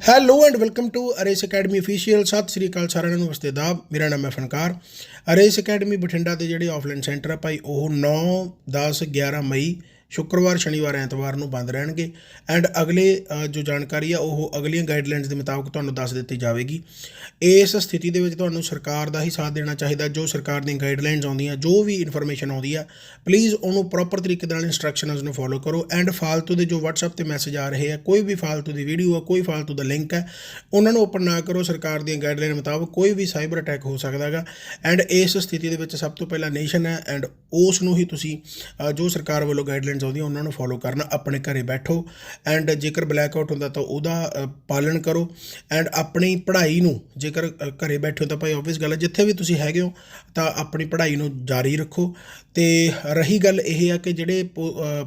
Hello and welcome to Ares academy official ਸਤਿ ਸ੍ਰੀ ਅਕਾਲ ਸਾਰਿਆਂ ਨੂੰ, ਨਮਸਤੇ ਦਾ। ਮੇਰਾ ਨਾਮ ਹੈ ਫਨਕਾਰ। ਅਰੇਸ ਅਕੈਡਮੀ ਬਠਿੰਡਾ ਦੇ ਜਿਹੜੇ ਆਫਲਾਈਨ ਸੈਂਟਰ ਆ, ਭਾਈ, ਉਹ 9 10 11 ਮਈ ਸ਼ੁੱਕਰਵਾਰ, ਸ਼ਨੀਵਾਰ, ਐਤਵਾਰ ਨੂੰ ਬੰਦ ਰਹਿਣਗੇ ਐਂਡ ਅਗਲੇ ਜੋ ਜਾਣਕਾਰੀ ਆ, ਉਹ ਅਗਲੀਆਂ ਗਾਈਡਲਾਈਨਸ ਦੇ ਮੁਤਾਬਕ ਤੁਹਾਨੂੰ ਦੱਸ ਦਿੱਤੀ ਜਾਵੇਗੀ। ਇਸ ਸਥਿਤੀ ਦੇ ਵਿੱਚ ਤੁਹਾਨੂੰ ਸਰਕਾਰ ਦਾ ਹੀ ਸਾਥ ਦੇਣਾ ਚਾਹੀਦਾ, ਜੋ ਸਰਕਾਰ ਦੀਆਂ ਗਾਈਡਲਾਈਨਸ ਆਉਂਦੀਆਂ, ਜੋ ਵੀ ਇਨਫੋਰਮੇਸ਼ਨ ਆਉਂਦੀ ਆ ਪਲੀਜ਼ ਉਹਨੂੰ ਪ੍ਰੋਪਰ ਤਰੀਕੇ ਨਾਲ ਇਨਸਟਰਕਸ਼ਨਸ ਨੂੰ ਫੋਲੋ ਕਰੋ ਐਂਡ ਫਾਲਤੂ ਦੇ ਜੋ WhatsApp ਤੇ ਮੈਸੇਜ ਆ ਰਹੇ ਆ, ਕੋਈ ਵੀ ਫਾਲਤੂ ਦੀ ਵੀਡੀਓ ਆ, ਕੋਈ ਫਾਲਤੂ ਦਾ ਲਿੰਕ ਹੈ ਉਹਨਾਂ ਨੂੰ ਓਪਨ ਨਾ ਕਰੋ, ਸਰਕਾਰ ਦੀਆਂ ਗਾਈਡਲਾਈਨ ਮੁਤਾਬਕ ਕੋਈ ਵੀ ਸਾਈਬਰ ਅਟੈਕ ਹੋ ਸਕਦਾ ਹੈਗਾ ਐਂਡ ਇਸ ਸਥਿਤੀ ਦੇ ਵਿੱਚ ਸਭ ਤੋਂ ਪਹਿਲਾਂ ਨੇਸ਼ਨ ਹੈ ਐਂਡ ਉਸ ਨੂੰ ਹੀ ਤੁਸੀਂ ਜੋ ਸਰਕਾਰ ਵੱਲੋਂ ਗਾਈਡਲਾਈਨ ਗਾਈਡਲਾਈਨਸ ਆਉਂਦੀਆਂ ਉਹਨਾਂ ਨੂੰ ਫੋਲੋ ਕਰਨਾ ਆਪਣੇ ਘਰੇ ਬੈਠੋ ਐਂਡ ਜੇਕਰ ਬਲੈਕ ਆਊਟ ਹੁੰਦਾ ਤਾਂ ਉਹਦਾ ਪਾਲਣ ਕਰੋ ਐਂਡ ਆਪਣੀ ਪੜ੍ਹਾਈ ਨੂੰ ਜੇਕਰ ਅ, ਘਰੇ ਬੈਠੇ ਹੋ ਤਾਂ ਭਾਈ ਆਬਵੀਅਸ ਗੱਲ ਹੈ ਜਿੱਥੇ ਵੀ ਤੁਸੀਂ ਹੈਗੇ ਹੋ ਤਾਂ ਆਪਣੀ ਪੜ੍ਹਾਈ ਨੂੰ ਜਾਰੀ ਰੱਖੋ ਤੇ ਰਹੀ ਗੱਲ ਇਹ ਆ ਕਿ ਜਿਹੜੇ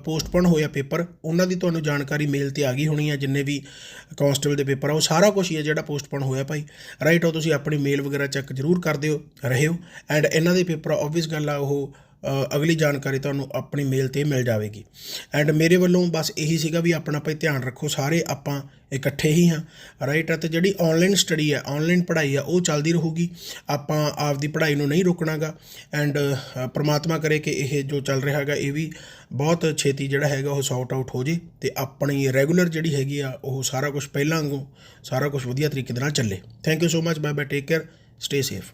ਪੋਸਟਪੋਨ ਹੋਇਆ ਪੇਪਰ ਉਹਨਾਂ ਦੀ ਤੁਹਾਨੂੰ ਜਾਣਕਾਰੀ ਮੇਲ ਤੇ ਆ ਗਈ ਹੋਣੀ ਹੈ ਜਿੰਨੇ ਵੀ ਕਾਂਸਟੇਬਲ ਦੇ ਪੇਪਰ ਆ ਉਹ ਸਾਰਾ ਕੁਝ ਹੀ ਹੈ ਜਿਹੜਾ ਪੋਸਟਪੋਨ ਹੋਇਆ ਭਾਈ। ਰਾਈਟ ਹੋ ਤੁਸੀਂ ਆਪਣੀ ਮੇਲ ਵਗੈਰਾ ਚੈੱਕ ਜ਼ਰੂਰ ਕਰਦੇ ਹੋ ਰਹਿਓ ਐਂਡ ਇਹਨਾਂ ਦੇ ਪੇਪਰ ਆਬਵੀਅਸ ਗੱਲ ਆ ਉਹ ਅਗਲੀ ਜਾਣਕਾਰੀ ਤੁਹਾਨੂੰ ਆਪਣੀ ਮੇਲ ਤੇ ਮਿਲ ਜਾਵੇਗੀ। ਐਂਡ ਮੇਰੇ ਵੱਲੋਂ ਬਸ ਇਹੀ ਸੀਗਾ ਵੀ ਆਪਣਾ ਭਾਈ ਧਿਆਨ ਰੱਖੋ, ਸਾਰੇ ਆਪਾਂ ਇਕੱਠੇ ਹੀ ਹਾਂ ਰਾਈਟ ਅਤੇ ਜਿਹੜੀ ਆਨਲਾਈਨ ਸਟੱਡੀ ਹੈ ਆਨਲਾਈਨ ਪੜ੍ਹਾਈ ਆ ਉਹ ਚੱਲਦੀ ਰਹੂਗੀ। ਆਪਾਂ ਆਪਦੀ ਪੜ੍ਹਾਈ ਨੂੰ ਨਹੀਂ ਰੋਕਣਾਗਾ। ਐਂਡ ਪ੍ਰਮਾਤਮਾ ਕਰੇ ਕਿ ਇਹ ਜੋ ਚੱਲ ਰਿਹਾ ਹੈਗਾ, ਇਹ ਵੀ ਬਹੁਤ ਛੇਤੀ ਜਿਹੜਾ ਹੈਗਾ ਉਹ ਸੌਟ ਆਊਟ ਹੋ ਜੇ ਤੇ ਆਪਣੀ ਰੈਗੂਲਰ ਜਿਹੜੀ ਹੈਗੀ ਆ, ਉਹ ਸਾਰਾ ਕੁਝ ਪਹਿਲਾਂ ਵਾਂਗੂ, ਸਾਰਾ ਕੁਝ ਵਧੀਆ ਤਰੀਕੇ ਦੇ ਨਾਲ ਚੱਲੇ। Thank you so much bye bye take care stay safe